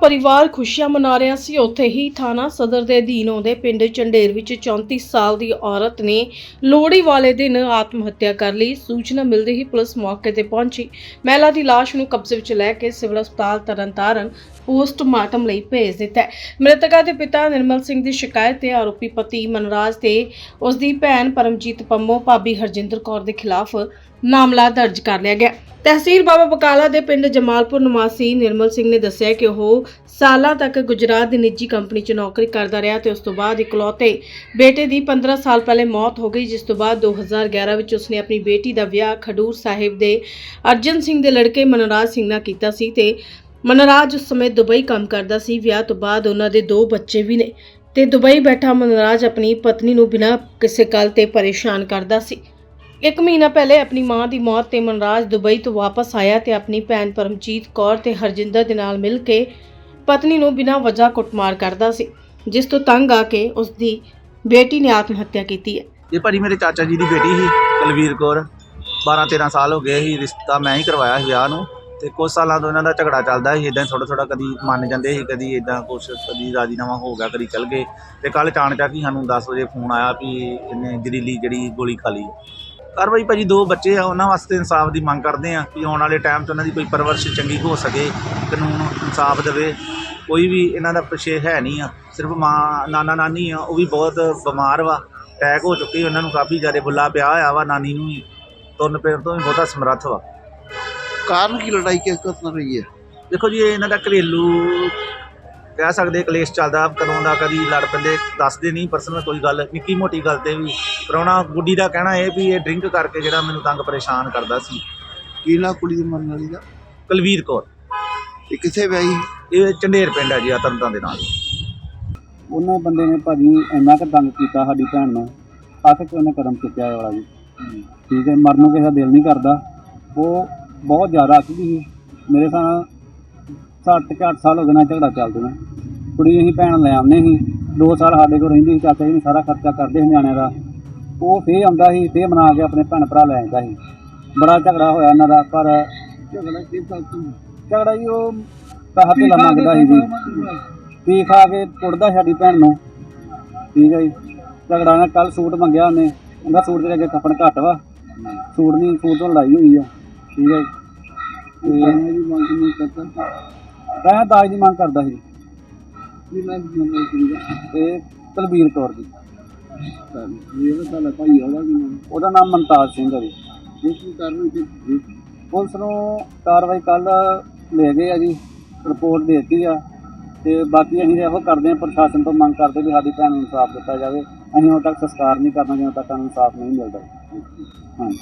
ਪਰਿਵਾਰ ਖੁਸ਼ੀਆਂ ਮਨਾ ਰਿਹਾ ਸੀ। ਉੱਥੇ ਹੀ ਥਾਣਾ ਸਦਰ ਦੇ ਅਧੀਨ ਆਉਂਦੇ ਪਿੰਡ ਚੰਡੇਰ ਵਿੱਚ 34 ਸਾਲ ਦੀ ਔਰਤ ਨੇ ਲੋਹੜੀ ਵਾਲੇ ਦਿਨ ਆਤਮ ਹੱਤਿਆ ਕਰ ਲਈ। ਸੂਚਨਾ ਮਿਲਦੇ ਹੀ ਪੁਲਿਸ ਮੌਕੇ ਤੇ ਪਹੁੰਚੀ। ਮਹਿਲਾ ਦੀ ਲਾਸ਼ ਨੂੰ ਕਬਜ਼ੇ ਵਿੱਚ ਲੈ ਕੇ ਸਿਵਲ ਹਸਪਤਾਲ ਤਰਨਤਾਰਨ ਪੋਸਟਮਾਰਟਮ ਲਈ ਭੇਜ ਦਿੱਤਾ ਹੈ। ਮ੍ਰਿਤਕਾ ਦੇ ਪਿਤਾ ਨਿਰਮਲ ਸਿੰਘ ਦੀ ਸ਼ਿਕਾਇਤ ਤੇ ਆਰੋਪੀ ਪਤੀ ਮਨਰਾਜ ਤੇ ਉਸ ਦੀ ਭੈਣ ਪਰਮਜੀਤ ਪੰਮੋ, ਭਾਬੀ ਹਰਜਿੰਦਰ ਕੌਰ ਦੇ ਖਿਲਾਫ ਮਾਮਲਾ ਦਰਜ ਕਰ ਲਿਆ ਗਿਆ। ਤਹਿਸੀਲ ਬਾਬਾ ਬਕਾਲਾ ਦੇ ਪਿੰਡ ਜਮਾਲਪੁਰ ਨਿਵਾਸੀ ਨਿਰਮਲ ਸਿੰਘ ਨੇ ਦੱਸਿਆ ਕਿ ਉਹ ਸਾਲਾਂ ਤੱਕ ਗੁਜਰਾਤ ਦੀ ਨਿੱਜੀ ਕੰਪਨੀ 'ਚ ਨੌਕਰੀ ਕਰਦਾ ਰਿਹਾ ਤੇ ਉਸ ਤੋਂ ਬਾਅਦ ਇਕਲੌਤੇ ਬੇਟੇ ਦੀ 15 ਸਾਲ ਪਹਿਲੇ ਮੌਤ ਹੋ ਗਈ, ਜਿਸ ਤੋਂ ਬਾਅਦ 2011 ਵਿੱਚ ਉਸਨੇ ਆਪਣੀ ਬੇਟੀ ਦਾ ਵਿਆਹ ਖਡੂਰ ਸਾਹਿਬ ਦੇ ਅਰਜਨ ਸਿੰਘ ਦੇ ਲੜਕੇ ਮਨਰਾਜ ਸਿੰਘ ਨਾਲ ਕੀਤਾ ਸੀ ਤੇ ਮਨਰਾਜ ਉਸ ਸਮੇਂ ਦੁਬਈ ਕੰਮ ਕਰਦਾ ਸੀ, ਵਿਆਹ ਤੋਂ ਬਾਅਦ ਉਹਨਾਂ ਦੇ ਦੋ ਬੱਚੇ ਵੀ ਨੇ ਤੇ ਦੁਬਈ ਬੈਠਾ ਮਨਰਾਜ ਆਪਣੀ ਪਤਨੀ ਨੂੰ ਬਿਨਾਂ ਕਿਸੇ ਗੱਲ ਤੇ ਪਰੇਸ਼ਾਨ ਕਰਦਾ ਸੀ। ਇੱਕ ਮਹੀਨਾ ਪਹਿਲੇ ਆਪਣੀ ਮਾਂ ਦੀ ਮੌਤ ਤੇ ਮਨਰਾਜ ਦੁਬਈ ਤੋਂ ਵਾਪਸ ਆਇਆ ਤੇ ਆਪਣੀ ਭੈਣ ਪਰਮਜੀਤ ਕੌਰ ਤੇ ਹਰਜਿੰਦਰ ਦੇ ਨਾਲ ਮਿਲ ਕੇ ਪਤਨੀ ਨੂੰ ਬਿਨਾਂ ਵਜ੍ਹਾ ਕੁੱਟਮਾਰ ਕਰਦਾ ਸੀ, ਜਿਸ ਤੋਂ ਤੰਗ ਆ ਕੇ ਉਸ ਦੀ ਬੇਟੀ ਨੇ ਆਤਮ ਹੱਤਿਆ ਕੀਤੀ ਹੈ। ਇਹ ਭਾਜੀ ਮੇਰੇ ਚਾਚਾ ਜੀ ਦੀ ਬੇਟੀ ਸੀ, ਕੁਲਵੀਰ ਕੌਰ। 12 13 ਸਾਲ ਹੋ ਗਏ ਸੀ, ਰਿਸ਼ਤਾ ਮੈਂ ਹੀ ਕਰਵਾਇਆ ਸੀ ਵਿਆਹ ਨੂੰ। ਤੇ ਕੁਝ ਸਾਲਾਂ ਤੋਂ ਇਹਨਾਂ ਦਾ ਝਗੜਾ ਚੱਲਦਾ ਸੀ ਇਦਾਂ ਥੋੜਾ ਥੋੜਾ ਕਦੀ ਮੰਨ ਜਾਂਦੇ ਸੀ, ਕਦੀ ਇਦਾਂ ਕੁਛ ਕਦੀ ਰਾਜੀਨਾਮਾ ਹੋ ਗਿਆ, ਕਦੀ ਚੱਲ ਗਏ। ਤੇ ਕੱਲ ਚਾਣਚਾ ਕਿ ਸਾਨੂੰ 10 ਵਜੇ ਫੋਨ ਆਇਆ ਵੀ ਇਹਨੇ ਜ਼ਰੀਲੀ ਜਿਹੜੀ ਗੋਲੀ ਖਾ ਲਈ। ਕਾਰਵਾਈ ਭਾਜੀ ਦੋ ਬੱਚੇ ਆ, ਉਹਨਾਂ ਵਾਸਤੇ ਇਨਸਾਫ ਦੀ ਮੰਗ ਕਰਦੇ ਆ ਕਿ ਆਉਣ ਵਾਲੇ ਟਾਈਮ 'ਚ ਉਹਨਾਂ ਦੀ ਕੋਈ ਪਰਵਰਿਸ਼ ਚੰਗੀ ਹੋ ਸਕੇ, ਕਾਨੂੰਨ ਇਨਸਾਫ ਦੇਵੇ। ਕੋਈ ਵੀ ਇਹਨਾਂ ਦਾ ਪਿਛੇ ਹੈ ਨਹੀਂ ਆ, ਸਿਰਫ ਮਾਂ, ਨਾਨਾ ਨਾਨੀ ਆ, ਉਹ ਵੀ ਬਹੁਤ ਬਿਮਾਰ ਵਾ, ਅਟੈਕ ਹੋ ਚੁੱਕੀ ਉਹਨਾਂ ਨੂੰ, ਕਾਫੀ ਜ਼ਿਆਦਾ ਬੁੱਲਾ ਪਿਆ ਹੋਇਆ ਵਾ, ਨਾਨੀ ਨੂੰ ਵੀ। ਤੁਰਨ ਫਿਰਨ ਤੋਂ ਵੀ ਬਹੁਤਾ ਸਮਰੱਥ ਵਾ। ਕਾਰਨ ਕੀ ਲੜਾਈ ਕਿਸ ਨਾਲ ਰਹੀ ਹੈ? ਦੇਖੋ ਜੀ ਇਹ ਇਹਨਾਂ ਦਾ ਘਰੇਲੂ ਕਹਿ ਸਕਦੇ ਕਲੇਸ਼ ਚੱਲਦਾ ਕਦੋਂ ਦਾ ਕਦੀ ਲੜ ਪੈਂਦੇ ਦੱਸਦੇ ਨਹੀਂ ਪਰਸਨਲ ਕੋਈ ਗੱਲ ਨਿੱਕੀ ਮੋਟੀ ਗੱਲ ਤੇ ਵੀ। ਪ੍ਰਾਹੁਣਾ ਗੁੱਡੀ ਦਾ ਕਹਿਣਾ ਇਹ ਵੀ ਇਹ ਡਰਿੰਕ ਕਰਕੇ ਜਿਹੜਾ ਮੈਨੂੰ ਤੰਗ ਪਰੇਸ਼ਾਨ ਕਰਦਾ ਸੀ। ਕੀ ਨਾ ਕੁੜੀ ਦੀ ਮਰਨ ਵਾਲੀ ਦਾ? ਕੁਲਵੀਰ ਕੌਰ। ਇਹ ਕਿੱਥੇ ਵਿਆਹੀ? ਇਹ ਚੰਡੇਰ ਪਿੰਡ ਹੈ ਜੀ ਆ ਤਰਨਤਾਰਨ ਦੇ ਨਾਲ। ਉਹਨਾਂ ਬੰਦੇ ਨੇ ਭਾਜੀ ਇੰਨਾ ਕੁ ਤੰਗ ਕੀਤਾ ਸਾਡੀ ਭੈਣ ਨੂੰ। ਆਖ ਕੇ ਉਹਨੇ ਕਦਮ ਚੁੱਕਿਆ ਇਹ ਵਾਲਾ ਜੀ। ਠੀਕ ਹੈ ਮਰਨ ਨੂੰ ਕਿਸੇ ਦਾ ਦਿਲ ਨਹੀਂ ਕਰਦਾ। ਉਹ ਬਹੁਤ ਜ਼ਿਆਦਾ ਸੀ ਮੇਰੇ ਸਾਹ ਸੱਤ ਕੁ ਅੱਠ ਸਾਲ ਹੋ ਗਏ ਨਾ ਝਗੜਾ ਚੱਲਦੇ ਨੇ। ਕੁੜੀ ਅਸੀਂ ਭੈਣ ਲੈ ਆਉਂਦੇ ਸੀ। ਦੋ ਸਾਲ ਸਾਡੇ ਕੋਲ ਰਹਿੰਦੀ ਸੀ ਚਾਚਾ ਜੀ ਨੇ ਸਾਰਾ ਖਰਚਾ ਕਰਦੇ ਸੀ ਨਿਆਣਿਆਂ ਦਾ। ਉਹ ਫੇਰ ਆਉਂਦਾ ਸੀ ਫੇਰ ਮਨਾ ਕੇ ਆਪਣੇ ਭੈਣ ਭਰਾ ਲੈ ਆਉਂਦਾ ਸੀ। ਬੜਾ ਝਗੜਾ ਹੋਇਆ ਇਹਨਾਂ ਦਾ ਪਰ ਝਗੜਾ ਜੀ ਉਹ ਪੈਸਾ ਧੇਲਾ ਮੰਗਦਾ ਸੀ ਜੀ। ਪੀ ਖਾ ਕੇ ਕੁੱਟਦਾ ਸਾਡੀ ਭੈਣ ਨੂੰ। ਠੀਕ ਹੈ ਜੀ। ਝਗੜਾ ਨਾਲ ਕੱਲ ਸੂਟ ਮੰਗਿਆ ਉਹਨੇ। ਉਹਦਾ ਸੂਟ ਦੇ ਅੱਗੇ ਕੱਪਣ ਘੱਟ ਵਾ। ਸੂਟ ਨਹੀਂ ਸੂਟ ਤੋਂ ਲੜਾਈ ਹੋਈ ਆ। ਠੀਕ ਹੈ ਤੇ ਮੰਗ ਨਹੀਂ ਕਰਦਾ ਮੈਂ ਦਾਜ ਦੀ ਮੰਗ ਕਰਦਾ ਸੀ। ਜੀ ਮੈਂ ਤੇ ਕੁਲਬੀਰ ਕੌਰ ਦੀ ਇਹ ਤਾਂ ਭਾਈ ਉਹਦਾ ਕੀ ਨਾਮ? ਉਹਦਾ ਨਾਮ ਮਨਤਾਜ ਸਿੰਘ ਹੈ ਜੀ। ਜਿਸ ਦੀ ਕਾਰਵਾਈ ਪੁਲਿਸ ਨੂੰ ਕਾਰਵਾਈ ਕੱਲ ਲੈ ਗਏ ਆ ਜੀ ਰਿਪੋਰਟ ਦੇ ਦਿੱਤੀ ਆ। ਤੇ ਬਾਕੀ ਅਸੀਂ ਇਹੋ ਕਰਦੇ ਹਾਂ ਪ੍ਰਸ਼ਾਸਨ ਤੋਂ ਮੰਗ ਕਰਦੇ ਵੀ ਸਾਡੀ ਭੈਣ ਨੂੰ ਇਨਸਾਫ ਦਿੱਤਾ ਜਾਵੇ। ਅਸੀਂ ਹੁਣ ਤੱਕ ਸੰਸਕਾਰ ਨਹੀਂ ਕਰਨਾ ਜਦੋਂ ਤੱਕ ਸਾਨੂੰ ਇਨਸਾਫ ਨਹੀਂ ਮਿਲਦਾ। ਹਾਂਜੀ।